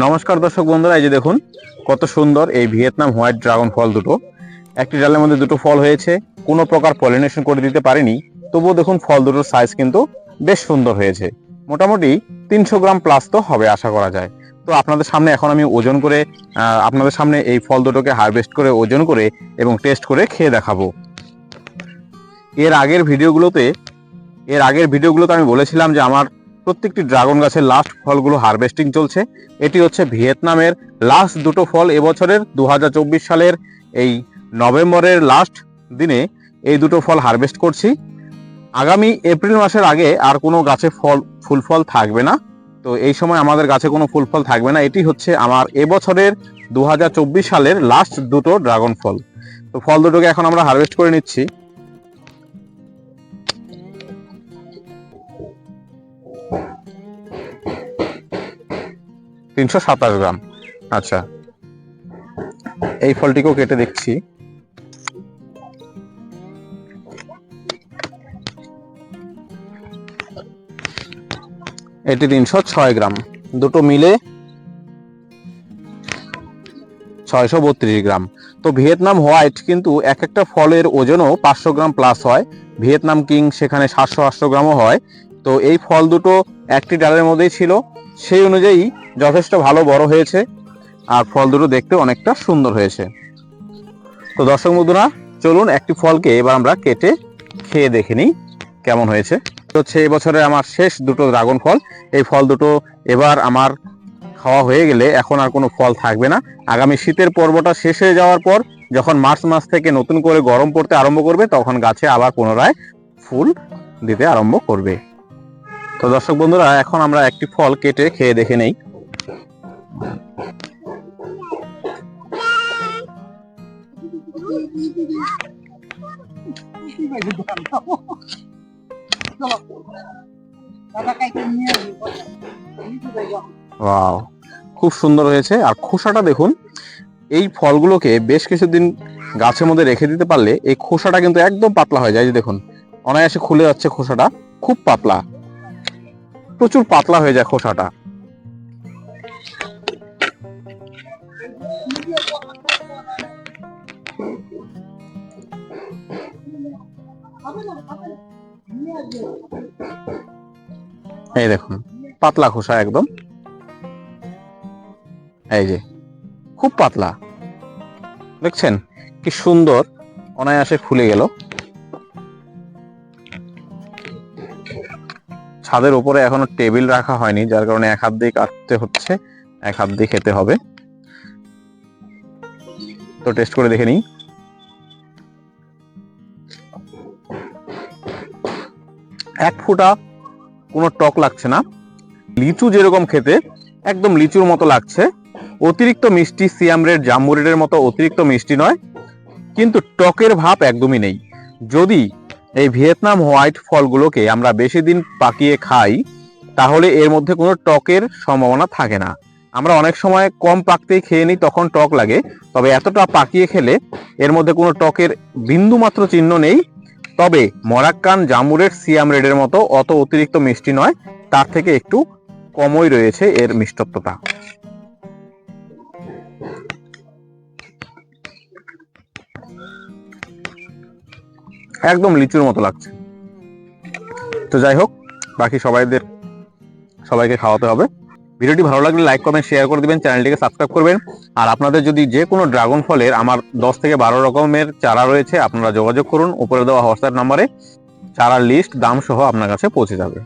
নমস্কার দর্শক বন্ধুরা, এই যে দেখুন, কত সুন্দর এই ভিয়েতনাম হোয়াইট ড্রাগন ফল দুটো। একটি ডালের মধ্যে দুটো ফল হয়েছে, কোনো প্রকার পলিনেশন করে দিতে পারিনি, তবুও দেখুন, ফল দুটোর সাইজ কিন্তু বেশ সুন্দর হয়েছে। মোটামুটি তিনশো গ্রাম প্লাস তো হবে আশা করা যায়। তো আপনাদের সামনে এখন আমি ওজন করে আপনাদের সামনে এই ফল দুটোকে হারভেস্ট করে, ওজন করে এবং টেস্ট করে খেয়ে দেখাবো। এর আগের ভিডিওগুলোতে এর আগের ভিডিওগুলোতে আমি বলেছিলাম যে আমার প্রত্যেকটি ড্রাগন গাছের লাস্ট ফলগুলো হারভেস্টিং চলছে। এটি হচ্ছে ভিয়েতনামের লাস্ট দুটো ফল এবছরের দু হাজার চব্বিশ সালের এই নভেম্বরের লাস্ট দিনে এই দুটো ফল হারভেস্ট করছি। আগামী এপ্রিল মাসের আগে আর কোনো গাছে ফল, ফুল ফল থাকবে না। তো এই সময় আমাদের গাছে কোনো ফুল ফল থাকবে না। এটি হচ্ছে আমার এবছরের দু হাজার চব্বিশ সালের লাস্ট দুটো ড্রাগন ফল। তো ফল দুটোকে এখন আমরা হারভেস্ট করে নিচ্ছি। তিনশো সাতাশ গ্রাম। আচ্ছা। এই ফলটিকেও কেটে দেখছি। এটি তিনশো ছয় গ্রাম। দুটো মিলে ছয়শো বত্রিশ গ্রাম। তো ভিয়েতনাম হোয়াইট কিন্তু এক একটা ফলের ওজনও পাঁচশো গ্রাম প্লাস হয়। ভিয়েতনাম কিং সেখানে সাতশো আটশো গ্রামও হয়। তো এই ফল দুটো একটি ডালের মধ্যেই ছিল। সেই অনুযায়ী যথেষ্ট ভালো বড় হয়েছে আর ফল দুটো দেখতে অনেকটা সুন্দর হয়েছে। তো দর্শক বন্ধুরা, চলুন একটি ফলকে এবার আমরা কেটে খেয়ে দেখে নিই কেমন হয়েছে। তো সেই বছরে আমার শেষ দুটো ড্রাগন ফল, এই ফল দুটো এবার আমার খাওয়া হয়ে গেলে এখন আর কোনো ফল থাকবে না। আগামী শীতের পর্বটা শেষ হয়ে যাওয়ার পর যখন মার্চ মাস থেকে নতুন করে গরম পড়তে আরম্ভ করবে, তখন গাছে আবার পুনরায় ফুল দিতে আরম্ভ করবে। তো দর্শক বন্ধুরা, এখন আমরা একটি ফল কেটে খেয়ে দেখে নেই। খুব সুন্দর হয়েছে। আর খোসাটা দেখুন, এই ফলগুলোকে বেশ কিছুদিন গাছের মধ্যে রেখে দিতে পারলে এই খোসাটা কিন্তু একদম পাতলা হয়ে যায়। যে দেখুন, অনায়াসে খুলে যাচ্ছে খোসাটা। খুব পাতলা। প্রচুর পাতলা হয়ে যায় খোসাটা। এই দেখুন, পাতলা খোসা একদম। এই যে, খুব পাতলা। দেখছেন কি সুন্দর, অনায়াসে খুলে গেল। ছাদের উপরে এখনও টেবিল রাখা হয়নি, যার কারণে এক হাত দিয়ে কাটতে হচ্ছে, এক হাত দিয়ে খেতে হবে। তো টেস্ট করে দেখে নিই। এক ফুটা কোনো টক লাগছে না। লিচু যেরকম খেতে, একদম লিচুর মতো লাগছে। অতিরিক্ত মিষ্টি সিয়াম রেড, জাম্বু মতো অতিরিক্ত মিষ্টি নয়, কিন্তু টকের ভাব একদমই নেই। যদি এই ভিয়েতনাম হোয়াইট ফলগুলোকে আমরা বেশি দিন পাকিয়ে খাই, তাহলে এর মধ্যে কোনো টকের সম্ভাবনা থাকে না। আমরা অনেক সময় কম পাকতেই খেয়ে নিই, তখন টক লাগে। তবে এতটা পাকিয়ে খেলে এর মধ্যে কোনো টকের বিন্দু মাত্র চিহ্ন নেই। তবে মরাক্কান জামুরের সিয়াম রেডের মতো অত অতিরিক্ত মিষ্টি নয়, তার থেকে একটু কমই রয়েছে এর মিষ্টত্বতা। একদম লিচুর মতো লাগছে। তো যাই হোক, বাকি সবাইদের, সবাইকে খাওয়াতে হবে। ভিডিওটি ভালো লাগলে লাইক কমেন্ট শেয়ার করে দিবেন, চ্যানেলটিকে সাবস্ক্রাইব করবেন। আর আপনাদের যদি যে কোনো ড্রাগন ফলের আমার দশ থেকে বারো রকমের চারা রয়েছে, আপনারা যোগাযোগ করুন। উপরে দেওয়া হোয়াটসঅ্যাপ নাম্বারে চারা লিস্ট দাম সহ আপনার কাছে পৌঁছে যাবে।